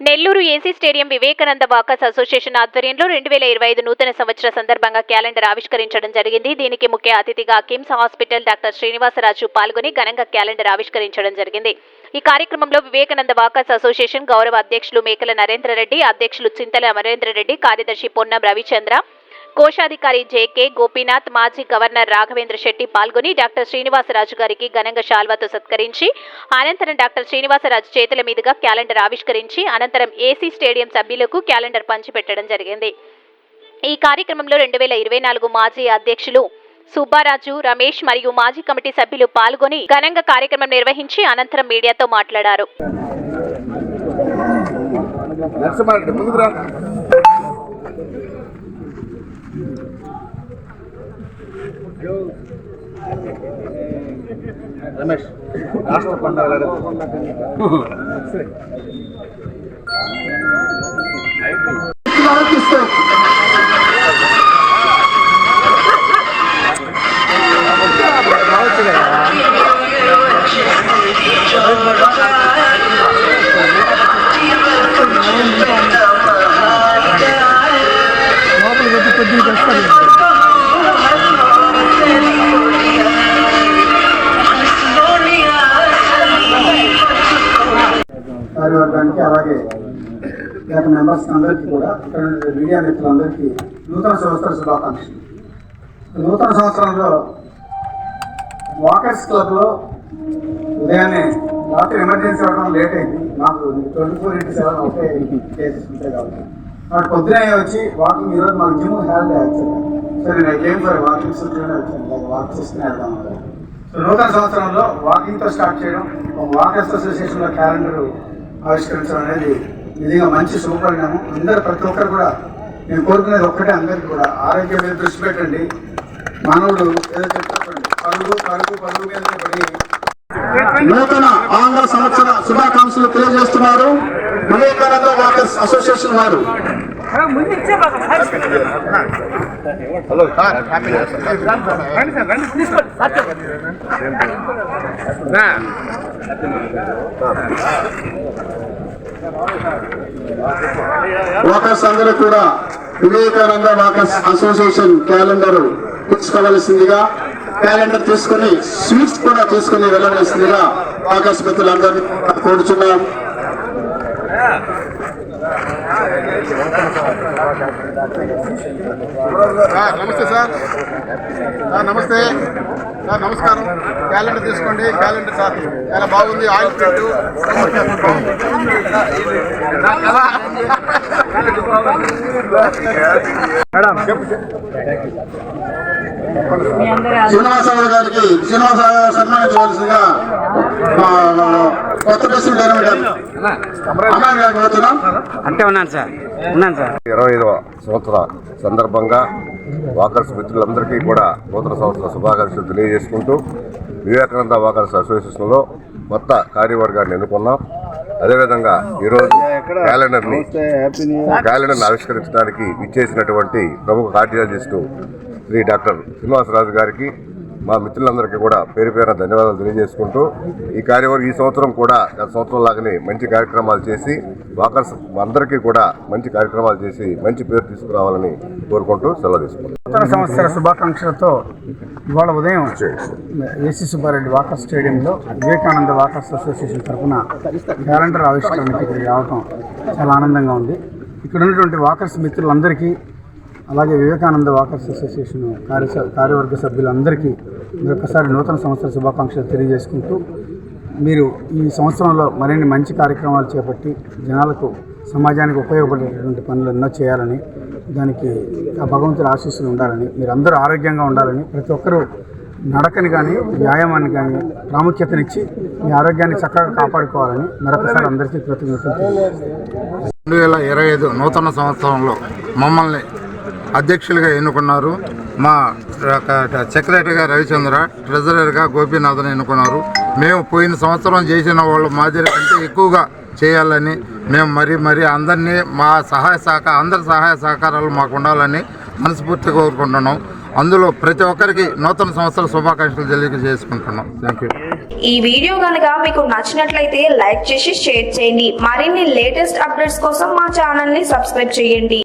Nellore AC stadium Vivekananda walkers association ఆధ్వర్యంలో రెండు వేల ఇరవై ఐదు నూతన సంవత్సర సందర్భంగా క్యాలెండర్ ఆవిష్కరించడం జరిగింది. దీనికి ముఖ్య అతిథిగా కిమ్స్ హాస్పిటల్ డాక్టర్ శ్రీనివాసరాజు పాల్గొని ఘనంగా క్యాలెండర్ ఆవిష్కరించడం జరిగింది. ఈ కార్యక్రమంలో వివేకానంద వాకర్స్ అసోసియేషన్ గౌరవ అధ్యక్షులు మేకల నరేంద్రరెడ్డి అధ్యక్షులు చింతల అమరేంద్రరెడ్డి కార్యదర్శి పొన్నం రవిచంద్ర కోశాధికారి జేకే గోపీనాథ్ మాజీ గవర్నర్ రాఘవేంద్ర శెట్టి పాల్గొని డాక్టర్ శ్రీనివాసరాజు గారికి ఘనంగా శాల్వాతో సత్కరించి అనంతరం డాక్టర్ శ్రీనివాసరాజు చేతుల మీదుగా క్యాలెండర్ ఆవిష్కరించి అనంతరం ఏసీ స్టేడియం సభ్యులకు క్యాలెండర్ పంచిపెట్టడం జరిగింది. ఈ కార్యక్రమంలో రెండు వేల ఇరవై నాలుగు మాజీ అధ్యక్షులు సుబ్బారాజు రమేష్ మరియు మాజీ కమిటీ సభ్యులు పాల్గొని ఘనంగా కార్యక్రమం నిర్వహించి అనంతరం మీడియాతో మాట్లాడారు. నరసింహారెడ్డి ముందుకు రా రమేష్ రాష్ట్ర పండుగ కార్యవర్గానికి అలాగే గత మెంబర్స్ అందరికీ కూడా ఇక్కడ మీడియా మిత్రులందరికీ నూతన సంవత్సర శుభాకాంక్షలు. నూతన సంవత్సరంలో వాకర్స్ క్లబ్లో ఉదయాన్నే రాత్రి ఎమర్జెన్సీ అవ్వడం లేట్ అయింది. మాకు ట్వంటీ ఫోర్ ఇంటూ సెవెన్ ఒకే కేసెస్ ఉంటాయి కాబట్టి. వాడు పొద్దునే వచ్చి వాకింగ్ ఈరోజు మాకు జిమ్ హ్యాల్ యాక్చువల్గా సరే నేను గేమ్ ఫర్ వాకింగ్ సూచన వచ్చాను వాక్ చేస్తూనే వెళ్దాం సో నూతన సంవత్సరంలో వాకింగ్తో స్టార్ట్ చేయడం ఒక వాకర్స్ అసోసియేషన్లో క్యాలెండర్ ఆవిష్కరించడం అనేది నిజంగా మంచి శుభపరిణామం. అందరు ప్రతి ఒక్కరు కూడా నేను కోరుకునేది ఒక్కటే అందరికీ కూడా. ఆరోగ్యం మీద దృష్టి పెట్టండి. మానవుడు ఏదో చెప్తాడు. పరుగు పరుగు పరుగు మీద పడి. నూతన ఆంగ్ల సంవత్సర శుభాకాంక్షలు తెలియజేస్తున్నారు. వివేకానంద అసోసియేషన్ వారు. Hello sir. వాకర్స్ అందరూ కూడా వివేకానంద వాకర్స్ అసోసియేషన్ క్యాలెండర్ తీసుకోవలసిందిగా క్యాలెండర్ తీసుకుని స్వీట్స్ కూడా తీసుకుని వెళ్ళవలసిందిగా వాకర్స్ మిత్రులందరినీ కోరుచున్నాం. సార్ నమస్తే సార్. సార్ నమస్తే. సార్ నమస్కారం. క్యాలెండర్ తీసుకోండి. క్యాలెండర్ సార్ చాలా బాగుంది. Oil print. శ్రీనివాసరావు గారికి శ్రీనివాసరావు సన్మానించవలసిందిగా కొత్త గారు అమ్మాయి గారికి కోరుతున్నాం అంటే ఉన్నాను సార్ ఉన్నాను సార్. ఇరవై ఐదవ సంవత్సర సందర్భంగా వాకర్స్ మిత్రులందరికీ కూడా నూతన సంవత్సర శుభాకాంక్షలు తెలియజేసుకుంటూ వివేకానంద వాకర్స్ అసోసియేషన్లో కొత్త కార్యవర్గాన్ని ఎన్నుకున్నాం. అదేవిధంగా ఈరోజు క్యాలెండర్ని క్యాలెండర్ని ఆవిష్కరించడానికి ఇచ్చేసినటువంటి ప్రముఖ కార్డియాలజిస్టు శ్రీ డాక్టర్ శ్రీనివాసరాజు గారికి మా మిత్రులందరికీ కూడా పేరు పేరున ధన్యవాదాలు తెలియజేసుకుంటూ ఈ కార్యవర్గం ఈ సంవత్సరం కూడా గత సంవత్సరం లాగానే మంచి కార్యక్రమాలు చేసి వాకర్స్ అందరికీ కూడా మంచి కార్యక్రమాలు చేసి మంచి పేరు తీసుకురావాలని కోరుకుంటూ సెలవు తీసుకుంటాం నూతన సంవత్సర శుభాకాంక్షలతో ఇవాళ ఉదయం ఏసీ సుబ్బారెడ్డి వాకర్ స్టేడియంలో వివేకానంద వాకర్స్ అసోసియేషన్ తరఫున క్యాలెండర్ ఆవిష్కరణకి ఇక్కడికి రావటం చాలా ఆనందంగా ఉంది. ఇక్కడ ఉన్నటువంటి వాకర్స్ మిత్రులందరికీ అలాగే వివేకానంద వాకర్స్ అసోసియేషన్ కార్య కార్యవర్గ సభ్యులందరికీ మరొకసారి నూతన సంవత్సర శుభాకాంక్షలు తెలియజేసుకుంటూ మీరు ఈ సంవత్సరంలో మరిన్ని మంచి కార్యక్రమాలు చేపట్టి జనాలకు సమాజానికి ఉపయోగపడేటటువంటి పనులు ఎన్నో చేయాలని దానికి ఆ భగవంతుడి ఆశీస్సులు ఉండాలని మీరు అందరూ ఆరోగ్యంగా ఉండాలని ప్రతి ఒక్కరూ నడకని కానీ వ్యాయామాన్ని కానీ ప్రాముఖ్యతనిచ్చి మీ ఆరోగ్యాన్ని చక్కగా కాపాడుకోవాలని మరొకసారి అందరికీ కృతజ్ఞతలు రెండు వేల ఇరవై ఐదు నూతన సంవత్సరంలో మమ్మల్ని అధ్యక్షులుగా ఎన్నుకున్నారు. మా సెక్రటరీగా రవిచంద్ర ట్రెజరర్గా గోపీనాథన్ ఎన్నుకున్నారు. మేము పోయిన సంవత్సరం చేసిన వాళ్ళ మాదిరి కంటే ఎక్కువగా చేయాలని మేము మరీ మరీ అందరినీ మా సహాయ సహక అందరి సహాయ సహకారాలు మాకు ఉండాలని మనస్ఫూర్తిగా కోరుకుంటున్నాం. అందులో ప్రతి ఒక్కరికి నూతన సంవత్సర శుభాకాంక్షలు తెలియజేసుకుంటున్నాం. థ్యాంక్ యూ ఈ వీడియో కనుక మీకు నచ్చినట్లయితే లైక్ చేసి షేర్ చేయండి. మరిన్ని లేటెస్ట్ అప్డేట్స్ కోసం మా ఛానల్ని సబ్స్క్రైబ్ చేయండి.